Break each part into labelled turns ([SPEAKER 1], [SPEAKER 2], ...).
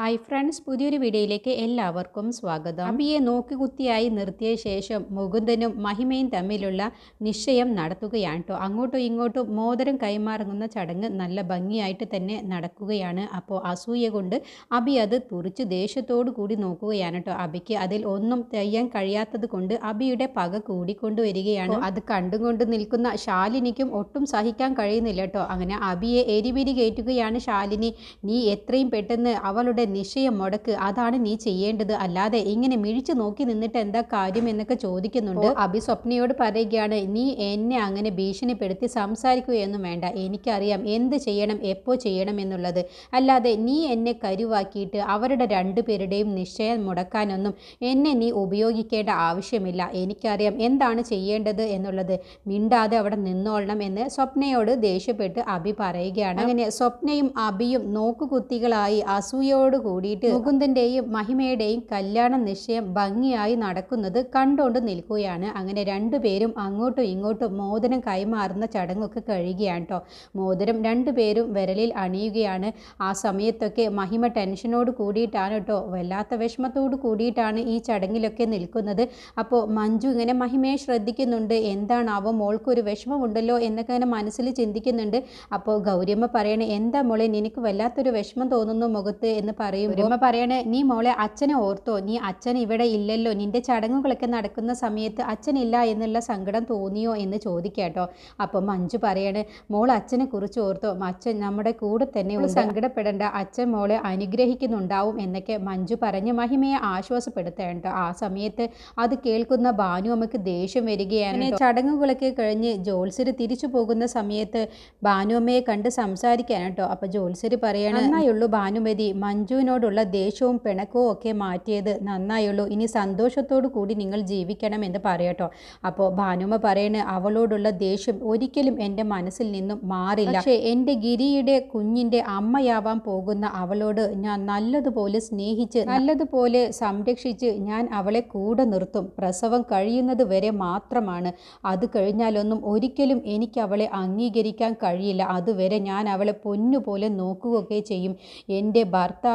[SPEAKER 1] Hi friends പുതിയൊരു വീഡിയോയിലേക്ക് എല്ലാവർക്കും സ്വാഗതം. അബിയെ നോക്കുകുത്തിയായി നിർത്തിയ ശേഷം മുകുന്ദനും മഹിമയും തമ്മിലുള്ള നിശ്ചയം നടത്തുകയാണ് കേട്ടോ അങ്ങോട്ടും ഇങ്ങോട്ടും മോതിരം കൈമാറുന്ന ചടങ്ങ് നല്ല ഭംഗിയായിട്ട് തന്നെ നടക്കുകയാണ്. അപ്പോൾ അസൂയ കൊണ്ട് അബി അത് തുറിച്ച് ദേഷ്യത്തോടു കൂടി നോക്കുകയാണ് കേട്ടോ അബിക്ക് അതിൽ ഒന്നും ചെയ്യാൻ കഴിയാത്തത് കൊണ്ട് അബിയുടെ പക കൂടിക്കൊണ്ടുവരികയാണ് അത് കണ്ടുകൊണ്ട് നിൽക്കുന്ന ശാലിനിക്കും ഒട്ടും സഹിക്കാൻ കഴിയുന്നില്ല കേട്ടോ അങ്ങനെ അബിയെ എരിപിരി കയറ്റുകയാണ് ശാലിനി. നീ എത്രയും പെട്ടെന്ന് അവളുടെ നിശ്ചയം മുടക്ക്. അതാണ് നീ ചെയ്യേണ്ടത്. അല്ലാതെ ഇങ്ങനെ മിഴിച്ചു നോക്കി നിന്നിട്ട് എന്താ കാര്യം എന്നൊക്കെ ചോദിക്കുന്നുണ്ട്. അഭി സ്വപ്നയോട് പറയുകയാണ് നീ എന്നെ അങ്ങനെ ഭീഷണിപ്പെടുത്തി സംസാരിക്കുകയൊന്നും വേണ്ട. എനിക്കറിയാം എന്ത് ചെയ്യണം എപ്പോൾ ചെയ്യണം എന്നുള്ളത്. അല്ലാതെ നീ എന്നെ കരുവാക്കിയിട്ട് അവരുടെ രണ്ടുപേരുടെയും നിശ്ചയം മുടക്കാനൊന്നും എന്നെ നീ ഉപയോഗിക്കേണ്ട ആവശ്യമില്ല. എനിക്കറിയാം എന്താണ് ചെയ്യേണ്ടത് എന്നുള്ളത്. മിണ്ടാതെ അവിടെ നിന്നോളണം എന്ന് സ്വപ്നയോട് ദേഷ്യപ്പെട്ട് അഭി പറയുകയാണ്. അങ്ങനെ സ്വപ്നയും അഭിയും നോക്കുകുത്തികളായി അസൂയോട് കൂടിയിട്ട് മുകുന്ദന്റെയും മഹിമയുടെയും കല്യാണ നിശ്ചയം ഭംഗിയായി നടക്കുന്നത് കണ്ടുകൊണ്ട് നിൽക്കുകയാണ്. അങ്ങനെ രണ്ടുപേരും അങ്ങോട്ടും ഇങ്ങോട്ടും മോതിരം കൈമാറുന്ന ചടങ്ങൊക്കെ കഴിയുകയാണ് കേട്ടോ മോതിരം രണ്ടുപേരും വിരലിൽ അണിയുകയാണ്. ആ സമയത്തൊക്കെ മഹിമ ടെൻഷനോട് കൂടിയിട്ടാണ് കേട്ടോ വല്ലാത്ത വിഷമത്തോട് കൂടിയിട്ടാണ് ഈ ചടങ്ങിലൊക്കെ നിൽക്കുന്നത്. അപ്പോൾ മഞ്ജു ഇങ്ങനെ മഹിമയെ ശ്രദ്ധിക്കുന്നുണ്ട്. എന്താണ് എന്താണാവോ മോൾക്കൊരു വിഷമമുണ്ടല്ലോ എന്നൊക്കെ ഇങ്ങനെ മനസ്സിൽ ചിന്തിക്കുന്നുണ്ട്. അപ്പോൾ ഗൗരിയമ്മ പറയണേ എന്താ മോളെ നിനക്ക് വല്ലാത്തൊരു വിഷമം തോന്നുന്നു മുഖത്ത്? എന്ന് പറയും ഗൗരിയമ്മ പറയണേ നീ മോളെ അച്ഛനെ ഓർത്തോ നീ അച്ഛൻ ഇവിടെ ഇല്ലല്ലോ നിന്റെ ചടങ്ങുകളൊക്കെ നടക്കുന്ന സമയത്ത് അച്ഛനില്ല എന്നുള്ള സങ്കടം തോന്നിയോ എന്ന് ചോദിക്കാട്ടോ. അപ്പോൾ മഞ്ജു പറയണേ മോൾ അച്ഛനെ കുറിച്ച് ഓർത്തോ അച്ഛൻ നമ്മുടെ കൂടെ തന്നെ. സങ്കടപ്പെടേണ്ട അച്ഛൻ മോളെ അനുഗ്രഹിക്കുന്നുണ്ടാവും എന്നൊക്കെ മഞ്ജു പറഞ്ഞ് മഹിമയെ ആശ്വാസപ്പെടുത്തേണ്ട ആ സമയത്ത് അത് കേൾക്കുന്ന ഭാനു അമ്മയ്ക്ക് ദേഷ്യം വരികയാണ് ചടങ്ങുകളൊക്കെ കഴിഞ്ഞ് ജോത്സര് തിരിച്ചു പോകുന്ന സമയത്ത് ഭാനുഅമ്മയെ കണ്ട് സംസാരിക്കാനട്ടോ അപ്പൊ ജോത്സര് പറയാണ് എന്നായുള്ളൂ ഭാനുമതി മഞ്ജുവിനോടുള്ള ദേഷ്യവും പിണക്കവും ഒക്കെ മാറ്റിയത് നന്നായുള്ളൂ. ഇനി സന്തോഷത്തോടു കൂടി നിങ്ങൾ ജീവിക്കണം എന്ന് പറയട്ടോ. അപ്പോൾ ഭാനുമ പറയണ് അവളോടുള്ള ദേഷ്യം ഒരിക്കലും എന്റെ മനസ്സിൽ നിന്നും മാറില്ല. പക്ഷേ എന്റെ ഗിരിയുടെ കുഞ്ഞിന്റെ അമ്മയാവാൻ പോകുന്ന അവളോട് ഞാൻ നല്ലതുപോലെ സ്നേഹിച്ച് നല്ലതുപോലെ സംരക്ഷിച്ച് ഞാൻ അവളെ കൂടെ നിർത്തും. പ്രസവം കഴിയുന്നത് വരെ മാത്രമാണ്. അത് കഴിഞ്ഞാലൊന്നും ഒരിക്കലും എനിക്ക് അവളെ അംഗീകരിക്കാൻ കഴിയില്ല. അതുവരെ ഞാൻ അവളെ പൊന്നുപോലെ നോക്കുകയൊക്കെ ചെയ്യും. എന്റെ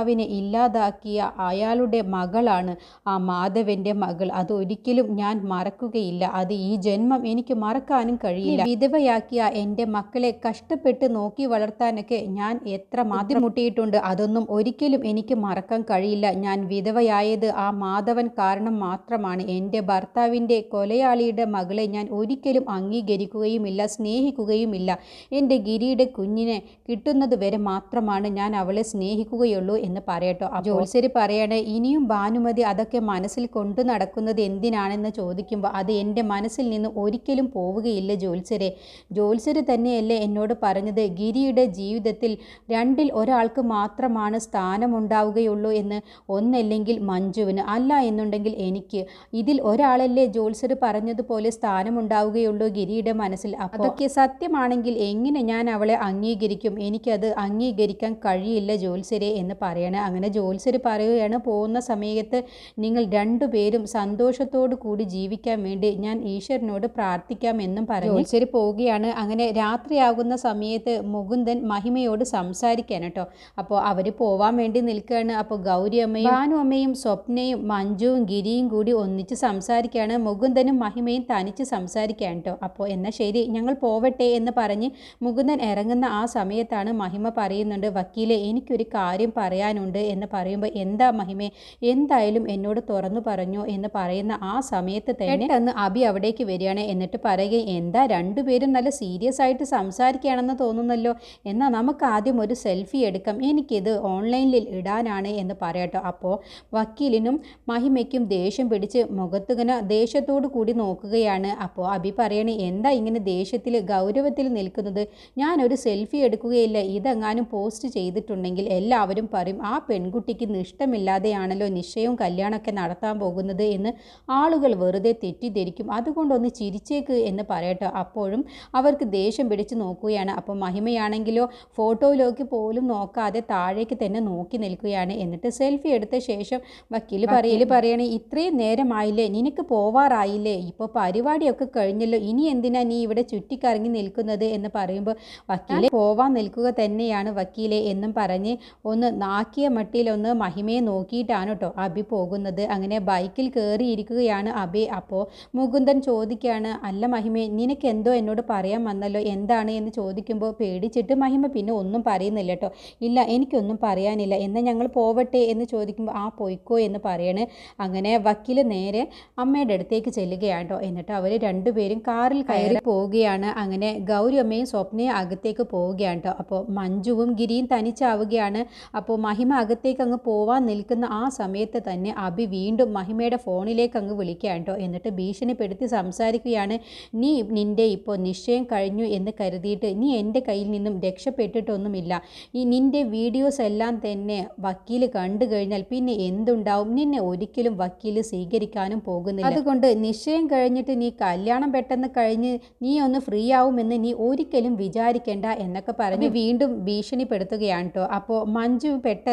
[SPEAKER 1] ഭർത്താവിനെ ഇല്ലാതാക്കിയ അയാളുടെ മകളാണ് ആ മാധവന്റെ മകൾ. അത് ഒരിക്കലും ഞാൻ മറക്കുകയില്ല. അത് ഈ ജന്മം എനിക്ക് മറക്കാനും കഴിയില്ല. വിധവയാക്കിയ എന്റെ മക്കളെ കഷ്ടപ്പെട്ട് നോക്കി വളർത്താനൊക്കെ ഞാൻ എത്ര മാതിമുട്ടിയിട്ടുണ്ട് അതൊന്നും ഒരിക്കലും എനിക്ക് മറക്കാൻ കഴിയില്ല. ഞാൻ വിധവയായത് ആ മാധവൻ കാരണം മാത്രമാണ്. എന്റെ ഭർത്താവിന്റെ കൊലയാളിയുടെ മകളെ ഞാൻ ഒരിക്കലും അംഗീകരിക്കുകയുമില്ല സ്നേഹിക്കുകയുമില്ല. എന്റെ ഗിരിയുടെ കുഞ്ഞിനെ കിട്ടുന്നത് വരെ മാത്രമാണ് ഞാൻ അവളെ സ്നേഹിക്കുകയുള്ളൂ എന്ന് പറയട്ടോ. ജോത്സരി പറയണേ ഇനിയും ഭാനുമതി അതൊക്കെ മനസ്സിൽ കൊണ്ടു നടക്കുന്നത് എന്തിനാണെന്ന് ചോദിക്കുമ്പോൾ അത് എന്റെ മനസ്സിൽ നിന്ന് ഒരിക്കലും പോവുകയില്ല ജോത്സരെ ജോത്സര് തന്നെയല്ലേ എന്നോട് പറഞ്ഞത് ഗിരിയുടെ ജീവിതത്തിൽ രണ്ടിൽ ഒരാൾക്ക് മാത്രമാണ് സ്ഥാനമുണ്ടാവുകയുള്ളൂ എന്ന് ഒന്നല്ലെങ്കിൽ മഞ്ജുവിന്. അല്ല എന്നുണ്ടെങ്കിൽ എനിക്ക്. ഇതിൽ ഒരാളല്ലേ ജോത്സര് പറഞ്ഞതുപോലെ സ്ഥാനമുണ്ടാവുകയുള്ളൂ ഗിരിയുടെ മനസ്സിൽ. അതൊക്കെ സത്യമാണെങ്കിൽ എങ്ങനെ ഞാൻ അവളെ അംഗീകരിക്കും? എനിക്കത് അംഗീകരിക്കാൻ കഴിയില്ല ജോത്സരെ എന്ന് പറയണേ. അങ്ങനെ ജോത്സര് പറയുകയാണ് പോകുന്ന സമയത്ത് നിങ്ങൾ രണ്ടുപേരും സന്തോഷത്തോടു കൂടി ജീവിക്കാൻ വേണ്ടി ഞാൻ ഈശ്വരനോട് പ്രാർത്ഥിക്കാമെന്നും പറഞ്ഞു ജോത്സര് പോവുകയാണ്. അങ്ങനെ രാത്രിയാകുന്ന സമയത്ത് മുകുന്ദൻ മഹിമയോട് സംസാരിക്കാൻ കേട്ടോ. അപ്പോൾ അവർ പോവാൻ വേണ്ടി നിൽക്കുകയാണ് അപ്പോൾ ഗൗരി അമ്മയും ഭാനു അമ്മയും സ്വപ്നയും മഞ്ജുവും ഗിരിയും കൂടി ഒന്നിച്ച് സംസാരിക്കുകയാണ് മുകുന്ദനും മഹിമയും തനിച്ച് സംസാരിക്കാൻ കേട്ടോ. അപ്പോൾ എന്നാൽ ശരി ഞങ്ങൾ പോവട്ടെ എന്ന് പറഞ്ഞ് മുകുന്ദൻ ഇറങ്ങുന്ന ആ സമയത്താണ് മഹിമ പറയുന്നുണ്ട് വക്കീലെ എനിക്കൊരു കാര്യം പറയാനുണ്ട് എന്ന് പറയുമ്പോൾ എന്താ മഹിമേ? എന്തായാലും എന്നോട് തുറന്നു പറഞ്ഞു എന്ന് പറയുന്ന ആ സമയത്ത് തന്നെ അന്ന് അബി അവിടേക്ക് വരികയാണ്. എന്നിട്ട് പറയുകയും എന്താ രണ്ടുപേരും നല്ല സീരിയസ് ആയിട്ട് സംസാരിക്കുകയാണെന്ന് തോന്നുന്നല്ലോ? എന്നാൽ നമുക്ക് ആദ്യം ഒരു സെൽഫി എടുക്കാം. എനിക്കിത് ഓൺലൈനിൽ ഇടാനാണ് എന്ന് പറയട്ടോ. അപ്പോൾ വക്കീലിനും മഹിമയ്ക്കും ദേഷ്യം പിടിച്ച് മുഖത്തിങ്ങനെ ദേഷ്യത്തോടു കൂടി നോക്കുകയാണ്. അപ്പോൾ അബി പറയണേ എന്താ ഇങ്ങനെ ദേഷ്യത്തിൽ ഗൗരവത്തിൽ നിൽക്കുന്നത്? ഞാനൊരു സെൽഫി എടുക്കുകയില്ല. ഇതെങ്ങാനും പോസ്റ്റ് ചെയ്തിട്ടുണ്ടെങ്കിൽ എല്ലാവരും പറയും ആ പെൺകുട്ടിക്ക് ഇഷ്ടമില്ലാതെയാണല്ലോ നിശ്ചയവും കല്യാണമൊക്കെ നടത്താൻ പോകുന്നത് എന്ന് ആളുകൾ വെറുതെ തെറ്റിദ്ധരിക്കും. അതുകൊണ്ടൊന്ന് ചിരിച്ചേക്ക് എന്ന് പറയട്ടോ. അപ്പോഴും അവർക്ക് ദേഷ്യം പിടിച്ച് നോക്കുകയാണ്. അപ്പോൾ മഹിമയാണെങ്കിലോ ഫോട്ടോയിലേക്ക് പോലും നോക്കാതെ താഴേക്ക് തന്നെ നോക്കി നിൽക്കുകയാണ്. എന്നിട്ട് സെൽഫി എടുത്ത ശേഷം വക്കീൽ പറയൽ പറയണേ ഇത്രയും നേരമായില്ലേ? നിനക്ക് പോവാറായില്ലേ? ഇപ്പോൾ പരിപാടിയൊക്കെ കഴിഞ്ഞല്ലോ. ഇനി എന്തിനാ നീ ഇവിടെ ചുറ്റിക്കറങ്ങി നിൽക്കുന്നത്? എന്ന് പറയുമ്പോൾ വക്കീലെ പോവാൻ നിൽക്കുക തന്നെയാണ് വക്കീലെ എന്നും പറഞ്ഞ് ഒന്ന് നാക്കി ആക്കിയ മട്ടിയിലൊന്ന് മഹിമയെ നോക്കിയിട്ടാണ് കേട്ടോ അബി പോകുന്നത്. അങ്ങനെ ബൈക്കിൽ കയറിയിരിക്കുകയാണ് അബി. അപ്പോൾ മുകുന്ദൻ ചോദിക്കുകയാണ് അല്ല മഹിമേ നിനക്ക് എന്തോ എന്നോട് പറയാൻ വന്നല്ലോ. എന്താണ്? എന്ന് ചോദിക്കുമ്പോൾ പേടിച്ചിട്ട് മഹിമ പിന്നെ ഒന്നും പറയുന്നില്ല കേട്ടോ ഇല്ല എനിക്കൊന്നും പറയാനില്ല. എന്നാൽ ഞങ്ങൾ പോവട്ടെ? എന്ന് ചോദിക്കുമ്പോൾ ആ പോയിക്കോ എന്ന് പറയണ്. അങ്ങനെ വക്കീൽ നേരെ അമ്മയുടെ അടുത്തേക്ക് ചെല്ലുകയാണ് കേട്ടോ എന്നിട്ട് അവർ രണ്ടുപേരും കാറിൽ കയറി പോവുകയാണ്. അങ്ങനെ ഗൗരി അമ്മയും സ്വപ്നയും അകത്തേക്ക് പോവുകയാണ് കേട്ടോ അപ്പോൾ മഞ്ജുവും ഗിരിയും തനിച്ചാവുകയാണ്. അപ്പോൾ മഹിമ അകത്തേക്ക് അങ്ങ് പോവാൻ നിൽക്കുന്ന ആ സമയത്ത് തന്നെ അബി വീണ്ടും മഹിമയുടെ ഫോണിലേക്ക് അങ്ങ് വിളിക്കുകയാണ് കേട്ടോ. എന്നിട്ട് ഭീഷണിപ്പെടുത്തി സംസാരിക്കുകയാണ് നീ നിന്റെ ഇപ്പോൾ നിശ്ചയം കഴിഞ്ഞു എന്ന് കരുതിയിട്ട് നീ എന്റെ കയ്യിൽ നിന്നും രക്ഷപ്പെട്ടിട്ടൊന്നുമില്ല. ഈ നിന്റെ വീഡിയോസ് എല്ലാം തന്നെ വക്കീൽ കണ്ടു കഴിഞ്ഞാൽ പിന്നെ എന്തുണ്ടാവും? നിന്നെ ഒരിക്കലും വക്കീൽ സ്വീകരിക്കാനും പോകുന്നില്ല. അതുകൊണ്ട് നിശ്ചയം കഴിഞ്ഞിട്ട് നീ കല്യാണം പെട്ടെന്ന് കഴിഞ്ഞ് നീ ഒന്ന് ഫ്രീ ആവുമെന്ന് നീ ഒരിക്കലും വിചാരിക്കേണ്ട എന്നൊക്കെ പറഞ്ഞ് വീണ്ടും ഭീഷണിപ്പെടുത്തുകയാണ് കേട്ടോ. അപ്പോൾ മഞ്ജു പെട്ടെന്ന്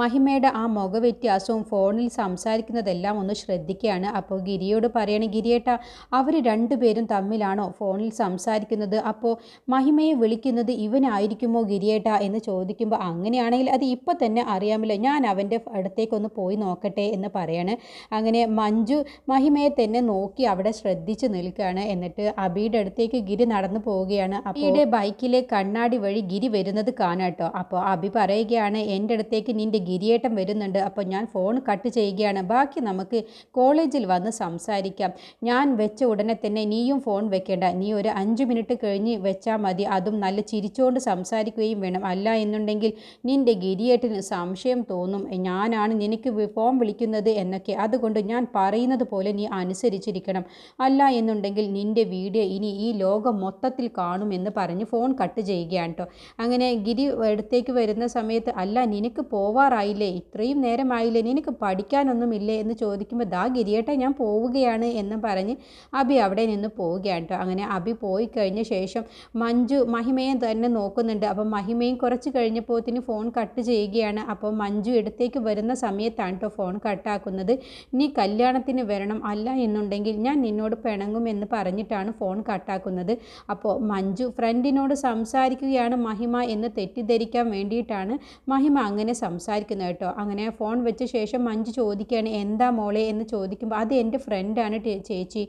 [SPEAKER 1] മഹിമയുടെ ആ മുഖവ്യത്യാസവും ഫോണിൽ സംസാരിക്കുന്നതെല്ലാം ഒന്ന് ശ്രദ്ധിക്കുകയാണ്. അപ്പോൾ ഗിരിയോട് പറയണേ ഗിരിയേട്ട അവർ രണ്ടുപേരും തമ്മിലാണോ ഫോണിൽ സംസാരിക്കുന്നത്? അപ്പോൾ മഹിമയെ വിളിക്കുന്നത് ഇവനായിരിക്കുമോ ഗിരിയേട്ട? എന്ന് ചോദിക്കുമ്പോൾ അങ്ങനെയാണെങ്കിൽ അത് ഇപ്പോൾ തന്നെ അറിയാമല്ലോ. ഞാൻ അവന്റെ അടുത്തേക്കൊന്ന് പോയി നോക്കട്ടെ എന്ന് പറയാണ്. അങ്ങനെ മഞ്ജു മഹിമയെ തന്നെ നോക്കി അവിടെ ശ്രദ്ധിച്ച് നിൽക്കുകയാണ്. എന്നിട്ട് അബിയുടെ അടുത്തേക്ക് ഗിരി നടന്നു പോവുകയാണ്. അബിയുടെ ബൈക്കിലെ കണ്ണാടി വഴി ഗിരി വരുന്നത് കാണാട്ടോ അപ്പോൾ അബി പറയുകയാണ് എന്റെ അടുത്തേക്ക് നിന്റെ ഗിരിയേട്ടം വരുന്നുണ്ട്. അപ്പോൾ ഞാൻ ഫോൺ കട്ട് ചെയ്യുകയാണ്. ബാക്കി നമുക്ക് കോളേജിൽ വന്ന് സംസാരിക്കാം. ഞാൻ വെച്ച ഉടനെ തന്നെ നീയും ഫോൺ വെക്കേണ്ട. നീ ഒരു അഞ്ച് മിനിറ്റ് കഴിഞ്ഞ് വെച്ചാൽ മതി. അതും നല്ല ചിരിച്ചുകൊണ്ട് സംസാരിക്കുകയും വേണം. അല്ല എന്നുണ്ടെങ്കിൽ നിന്റെ ഗിരിയേട്ടിന് സംശയം തോന്നും. ഞാനാണ് നിനക്ക് ഫോൺ വിളിക്കുന്നത് എന്നൊക്കെ. അതുകൊണ്ട് ഞാൻ പറയുന്നത് പോലെ നീ അനുസരിച്ചിരിക്കണം. അല്ല എന്നുണ്ടെങ്കിൽ നിന്റെ വീഡിയോ ഇനി ഈ ലോകം മൊത്തത്തിൽ കാണുമെന്ന് പറഞ്ഞ് ഫോൺ കട്ട് ചെയ്യുകയാണ് കേട്ടോ അങ്ങനെ ഗിരി അടുത്തേക്ക് വരുന്ന സമയത്ത് അല്ല നിനക്ക് പോവാറായില്ലേ? ഇത്രയും നേരമായില്ലേ? നിനക്ക് പഠിക്കാനൊന്നുമില്ലേ? എന്ന് ചോദിക്കുമ്പോൾ ദാ ഗിരിയേട്ട ഞാൻ പോവുകയാണ് എന്ന് പറഞ്ഞ് അബി അവിടെ നിന്ന് പോവുകയാണ് കേട്ടോ. അങ്ങനെ അബി പോയി കഴിഞ്ഞ ശേഷം മഞ്ജു മഹിമയെ തന്നെ നോക്കുന്നുണ്ട്. അപ്പോൾ മഹിമയും കുറച്ച് കഴിഞ്ഞപ്പോത്തിന് ഫോൺ കട്ട് ചെയ്യുകയാണ്. അപ്പോൾ മഞ്ജു എടുത്തേക്ക് വരുന്ന സമയത്താണ് കേട്ടോ ഫോൺ കട്ടാക്കുന്നത്. നീ കല്യാണത്തിന് വരണം അല്ല എന്നുണ്ടെങ്കിൽ ഞാൻ നിന്നോട് പിണങ്ങും എന്ന് പറഞ്ഞിട്ടാണ് ഫോൺ കട്ടാക്കുന്നത്. അപ്പോൾ മഞ്ജു ഫ്രണ്ടിനോട് സംസാരിക്കുകയാണ് മഹിമ എന്ന് തെറ്റിദ്ധരിക്കാൻ വേണ്ടിയിട്ടാണ് മഹിമ അങ്ങനെ സംസാരിക്കുന്നത് കേട്ടോ. അങ്ങനെ ഫോൺ വെച്ച ശേഷം മഞ്ജു ചോദിക്കുകയാണ് എന്താ മോളെ? എന്ന് ചോദിക്കുമ്പോൾ അത് എന്റെ ഫ്രണ്ടാണ് ചേച്ചി.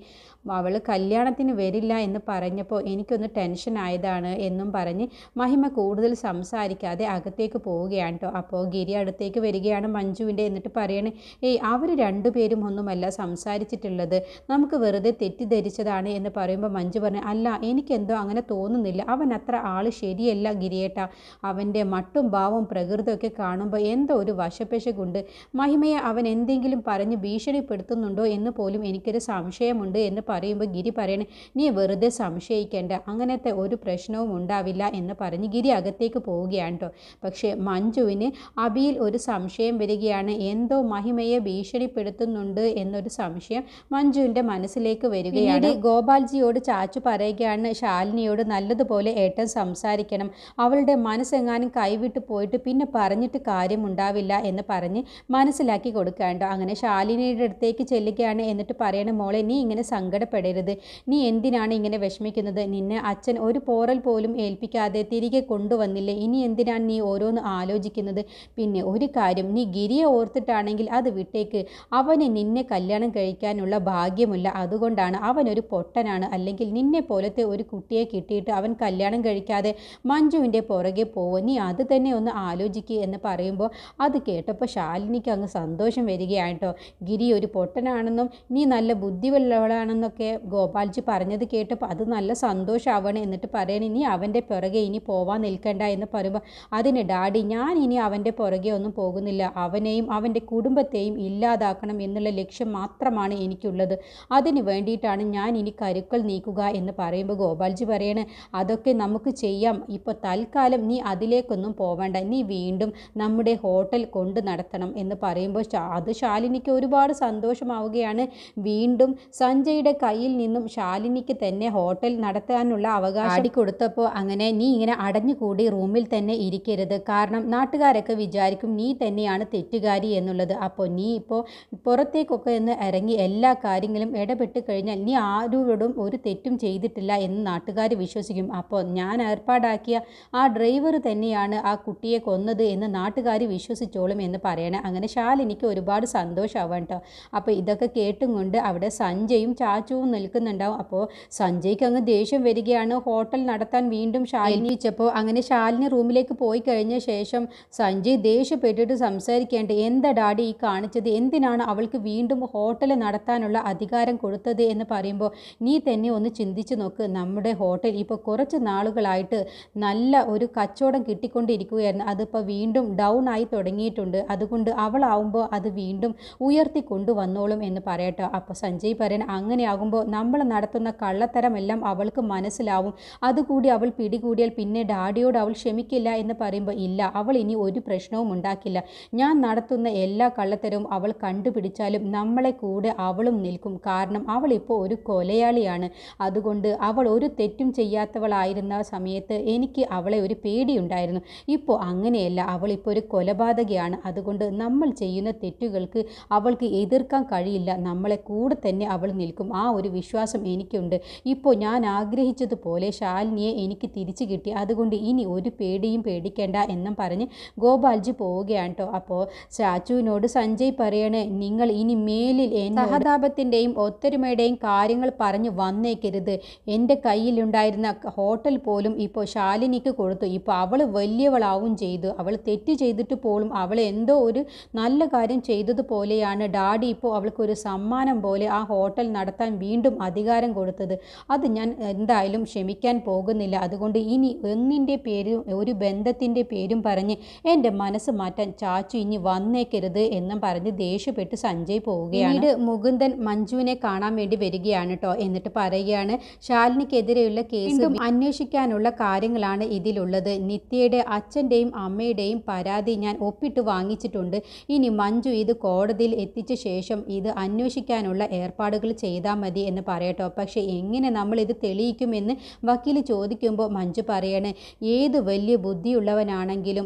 [SPEAKER 1] അവൾ കല്യാണത്തിന് വരില്ല എന്ന് പറഞ്ഞപ്പോൾ എനിക്കൊന്ന് ടെൻഷൻ ആയതാണ് എന്നും പറഞ്ഞ് മഹിമ കൂടുതൽ സംസാരിക്കാതെ അകത്തേക്ക് പോവുകയാണ് കേട്ടോ അപ്പോൾ ഗിരി അടുത്തേക്ക് വരികയാണ് മഞ്ജുവിന്റെ എന്നിട്ട് പറയണേ ഏയ് അവർ രണ്ടുപേരും ഒന്നുമല്ല സംസാരിച്ചിട്ടുള്ളത്. നമുക്ക് വെറുതെ തെറ്റിദ്ധരിച്ചതാണ് എന്ന് പറയുമ്പോൾ മഞ്ജു പറഞ്ഞു അല്ല എനിക്കെന്തോ അങ്ങനെ തോന്നുന്നില്ല. അവൻ അത്ര ആൾ ശരിയല്ല ഗിരിയേട്ട. അവന്റെ മട്ടും ഭാവവും പ്രകൃതമൊക്കെ കാണുമ്പോൾ എന്തോ ഒരു വശപ്പശകുണ്ട്. മഹിമയെ അവൻ എന്തെങ്കിലും പറഞ്ഞ് ഭീഷണിപ്പെടുത്തുന്നുണ്ടോ എന്ന് പോലും എനിക്കൊരു സംശയമുണ്ട് എന്ന് പറയുമ്പോൾ ഗിരി പറയണേ നീ വെറുതെ സംശയിക്കേണ്ട. അങ്ങനത്തെ ഒരു പ്രശ്നവും ഉണ്ടാവില്ല എന്ന് പറഞ്ഞ് ഗിരി അകത്തേക്ക് പോവുകയാണ് കേട്ടോ പക്ഷേ മഞ്ജുവിന് അബിയിൽ ഒരു സംശയം വരികയാണ്. എന്തോ മഹിമയെ ഭീഷണിപ്പെടുത്തുന്നുണ്ട് എന്നൊരു സംശയം മഞ്ജുവിന്റെ മനസ്സിലേക്ക് വരികയാണ്. ഗോപാൽജിയോട് ചാച്ചു പറയുകയാണ് ശാലിനിയോട് നല്ലതുപോലെ ഏട്ടൻ സംസാരിക്കണം. അവളുടെ മനസ്സെങ്ങാനും കൈവിട്ട് പോയിട്ട് പിന്നെ പറഞ്ഞിട്ട് കാര്യമുണ്ടാവില്ല എന്ന് പറഞ്ഞ് മനസ്സിലാക്കി കൊടുക്കാണ്ടോ? അങ്ങനെ ശാലിനിയുടെ അടുത്തേക്ക് ചെല്ലുകയാണ് എന്നിട്ട് പറയണ മോളെ നീ ഇങ്ങനെ സങ്കടപ്പെടരുത്. നീ എന്തിനാണ് ഇങ്ങനെ വിഷമിക്കുന്നത്? നിന്നെ അച്ഛൻ ഒരു പോറൽ പോലും ഏൽപ്പിക്കാതെ തിരികെ കൊണ്ടുവന്നില്ലേ? ഇനി എന്തിനാണ് നീ ഓരോന്ന് ആലോചിക്കുന്നത്? പിന്നെ ഒരു കാര്യം നീ ഗിരിയെ ഓർത്തിട്ടാണെങ്കിൽ അത് വിട്ടേക്ക്. അവന് നിന്നെ കല്യാണം കഴിക്കാനുള്ള ഭാഗ്യമില്ല. അതുകൊണ്ടാണ് അവനൊരു പൊട്ടനാണ്. അല്ലെങ്കിൽ നിന്നെ പോലത്തെ ഒരു കുട്ടിയെ കിട്ടിയിട്ട് അവൻ കല്യാണം കഴിക്കാതെ മഞ്ജുവിന്റെ പുറകെ പോവോ? നീ അത് തന്നെ ഒന്ന് ആലോചിക്കുക എന്ന് പറയുമ്പോൾ അത് കേട്ടപ്പോൾ ശാലിനിക്ക് അങ്ങ് സന്തോഷം വരികയാണ് കേട്ടോ. ഗിരി ഒരു പൊട്ടനാണെന്നും നീ നല്ല ബുദ്ധിയുള്ളവളാണെന്നൊക്കെ ഗോപാൽജി പറഞ്ഞത് കേട്ടപ്പോൾ അത് നല്ല സന്തോഷമാവണം എന്നിട്ട് പറയണേ ഇനി അവന്റെ പുറകെ ഇനി പോവാൻ നിൽക്കണ്ട എന്ന് പറയുമ്പോൾ അതിന് ഡാഡി ഞാൻ ഇനി അവന്റെ പുറകെ ഒന്നും പോകുന്നില്ല. അവനെയും അവന്റെ കുടുംബത്തെയും ഇല്ലാതാക്കണം എന്നുള്ള ലക്ഷ്യം മാത്രമാണ് എനിക്കുള്ളത്. അതിന് വേണ്ടിയിട്ടാണ് ഞാൻ ഇനി കരുക്കൾ നീക്കുക എന്ന് പറയുമ്പോൾ ഗോപാൽജി പറയണേ അതൊക്കെ നമുക്ക് ചെയ്യാം. ഇപ്പോൾ തൽക്കാലം നീ അതിലേക്കൊന്നും പോവേണ്ട. നീ വീണ്ടും നമ്മുടെ ഹോട്ടൽ കൊണ്ട് നടത്തണം എന്ന് പറയുമ്പോൾ അത് ശാലിനിക്ക് ഒരുപാട് സന്തോഷമാവുകയാണ്. വീണ്ടും സഞ്ജയുടെ കയ്യിൽ നിന്നും ശാലിനിക്ക് തന്നെ ഹോട്ടൽ നടത്താനുള്ള അവകാശം കൊടുത്തപ്പോൾ അങ്ങനെ നീ ഇങ്ങനെ അടഞ്ഞുകൂടി റൂമിൽ തന്നെ ഇരിക്കരുത്. കാരണം നാട്ടുകാരൊക്കെ വിചാരിക്കും നീ തന്നെയാണ് തെറ്റുകാരി എന്നുള്ളത്. അപ്പോൾ നീ ഇപ്പോൾ പുറത്തേക്കൊക്കെ ഒന്ന് ഇറങ്ങി എല്ലാ കാര്യങ്ങളും ഇടപെട്ട് കഴിഞ്ഞാൽ നീ ആരോടും ഒരു തെറ്റും ചെയ്തിട്ടില്ല എന്ന് നാട്ടുകാർ വിശ്വസിക്കും. അപ്പോൾ ഞാൻ ഏർപ്പാടാക്കിയ ആ ഡ്രൈവർ തന്നെയാണ് ആ കുട്ടിയെ കൊന്നത് എന്ന് നാട്ടുകാർ വിശ്വസിച്ചോളും എന്ന് പറയണേ. അങ്ങനെ ശാലിനിക്ക് ഒരുപാട് സന്തോഷമാവാം കേട്ടോ അപ്പോൾ ഇതൊക്കെ കേട്ടും കൊണ്ട് അവിടെ സഞ്ജയും ചാച്ചുവും നിൽക്കുന്നുണ്ടാവും. അപ്പോൾ സഞ്ജയ്ക്ക് അങ്ങ് ദേഷ്യം വരികയാണ്. ഹോട്ടൽ നടത്താൻ വീണ്ടും ശാലിനി വെച്ചപ്പോൾ അങ്ങനെ ഷാലിനി റൂമിലേക്ക് പോയി കഴിഞ്ഞ ശേഷം സഞ്ജയ് ദേഷ്യപ്പെട്ടിട്ട് സംസാരിക്കേണ്ട എന്താ ഡാഡി ഈ കാണിച്ചത്? എന്തിനാണ് അവൾക്ക് വീണ്ടും ഹോട്ടൽ നടത്താനുള്ള അധികാരം കൊടുത്തത്? എന്ന് പറയുമ്പോൾ നീ തന്നെ ഒന്ന് ചിന്തിച്ച് നോക്ക്. നമ്മുടെ ഹോട്ടൽ ഇപ്പോൾ കുറച്ച് നാളുകളായിട്ട് നല്ല ഒരു കച്ചവടം കിട്ടിക്കൊണ്ടിരിക്കുകയായിരുന്നു. അതിപ്പോൾ വീണ്ടും ഡൗൺ ആയി തുടങ്ങിയിട്ടുണ്ട്. അതുകൊണ്ട് അവളാവുമ്പോൾ അത് വീണ്ടും ഉയർത്തി കൊണ്ടുവന്നോളും എന്ന് പറയട്ടോ. അപ്പോൾ സഞ്ജയ് പരൻ അങ്ങനെയാകുമ്പോൾ നമ്മൾ നടത്തുന്ന കള്ളത്തരമെല്ലാം അവൾക്ക് മനസ്സിലാവും. അതുകൂടി അവൾ പിടികൂടിയാൽ പിന്നെ ഡാഡിയോട് അവൾ ക്ഷമിക്കില്ല എന്ന് പറയുമ്പോൾ ഇല്ല അവൾ ഇനി ഒരു പ്രശ്നവും ഉണ്ടാക്കില്ല. ഞാൻ നടത്തുന്ന എല്ലാ കള്ളത്തരവും അവൾ കണ്ടുപിടിച്ചാലും നമ്മളെ കൂടെ അവളും നിൽക്കും. കാരണം അവൾ ഇപ്പോൾ ഒരു കൊലയാളിയാണ്. അതുകൊണ്ട് അവൾ ഒരു തെറ്റും ചെയ്യാത്തവളായിരുന്ന സമയത്ത് എനിക്ക് അവളെ ഒരു പേടിയുണ്ടായിരുന്നു. ഇപ്പോൾ അങ്ങനെയല്ല. അവളിപ്പോൾ ഒരു കൊലപാതകയാണ്. അതുകൊണ്ട് നമ്മൾ ചെയ്യുന്ന തെറ്റുകൾക്ക് അവൾക്ക് എതിർക്കാൻ കഴിയില്ല. നമ്മളെ കൂടെ തന്നെ അവൾ നിൽക്കും. ആ ഒരു വിശ്വാസം എനിക്കുണ്ട്. ഇപ്പോൾ ഞാൻ ആഗ്രഹിച്ചതുപോലെ ശാലിനിയെ എനിക്ക് തിരിച്ചു കിട്ടി. അതുകൊണ്ട് ഇനി ഒരു പേടിയും പേടിക്കേണ്ട എന്നും പറഞ്ഞ് ഗോപാൽജി പോവുകയാണ് കേട്ടോ അപ്പോൾ ചാച്ചുവിനോട് സഞ്ജയ് പറയണേ നിങ്ങൾ ഇനി മേലിൽ സഹതാപത്തിന്റെയും ഒത്തൊരുമയുടെയും കാര്യങ്ങൾ പറഞ്ഞ് വന്നേക്കരുത്. എന്റെ കയ്യിലുണ്ടായിരുന്ന ഹോട്ടൽ പോലും ഇപ്പോൾ ശാലിനിക്ക് കൊടുത്തു. ഇപ്പോൾ അവൾ വലിയവളാവും ചെയ്തു. അവൾ തെറ്റ് ചെയ്തിട്ട് പോലും അവൾ എന്തോ ഒരു നല്ല കാര്യം ചെയ്തതുപോലെയാണ് ഡാഡി ഇപ്പോൾ അവൾക്കൊരു സമ്മാനം പോലെ ആ ഹോട്ടൽ നടത്താൻ വീണ്ടും അധികാരം കൊടുത്തത്. അത് ഞാൻ എന്തായാലും ക്ഷമിക്കാൻ പോകുന്നില്ല. അതുകൊണ്ട് ഇനി ഒന്നിന്റെ പേരും ഒരു ബന്ധത്തിന്റെ പേരും പറഞ്ഞ് എന്റെ മനസ്സ് മാറ്റാൻ ചാച്ചു ഇനി വന്നേക്കരുത് എന്നും പറഞ്ഞ് ദേഷ്യപ്പെട്ട് സഞ്ജയ് പോവുകയാണ്. പിന്നീട് മുകുന്ദൻ മഞ്ജുവിനെ കാണാൻ വേണ്ടി വരികയാണ് കേട്ടോ എന്നിട്ട് പറയുകയാണ് ശാലിനിക്കെതിരെയുള്ള കേസ് അന്വേഷിക്കാനുള്ള കാര്യങ്ങളാണ് ഇതിലുള്ളത്. നിത്യയുടെ അച്ഛന്റെയും അമ്മയുടെയും പരാതി ഞാൻ ഒപ്പിട്ട് വാങ്ങിച്ചിട്ടുണ്ട്. ഇനി മഞ്ജു ഇത് കോടതിയിൽ എത്തിച്ച ശേഷം ഇത് അന്വേഷിക്കാനുള്ള ഏർപ്പാടുകൾ ചെയ്താൽ മതി എന്ന് പറയട്ടോ. പക്ഷേ എങ്ങനെ നമ്മൾ ഇത് തെളിയിക്കുമെന്ന് വക്കീൽ ചോദിക്കുമ്പോൾ മഞ്ജു പറയണേ ഏത് വലിയ ബുദ്ധിയുള്ളവനാണെങ്കിലും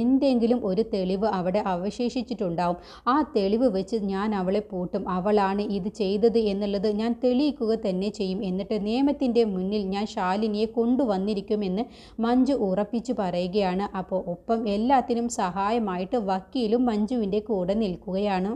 [SPEAKER 1] എന്തെങ്കിലും ഒരു തെളിവ് അവിടെ അവശേഷിച്ചിട്ടുണ്ടാവും. ആ തെളിവ് വെച്ച് ഞാൻ അവളെ പൂട്ടും. അവളാണ് ഇത് ചെയ്തത് എന്നുള്ളത് ഞാൻ തെളിയിക്കുക തന്നെ ചെയ്യും. എന്നിട്ട് നിയമത്തിന്റെ മുന്നിൽ ഞാൻ ശാലിനിയെ കൊണ്ടുവന്നിരിക്കുമെന്ന് മഞ്ജു ഉറപ്പിച്ചു പറയുകയാണ്. അപ്പോൾ ഒപ്പം എല്ലാത്തിനും സഹായമായിട്ട് വക്കീലും മഞ്ജുവിന്റെ കൂടെ നിൽക്കുകയാണ്.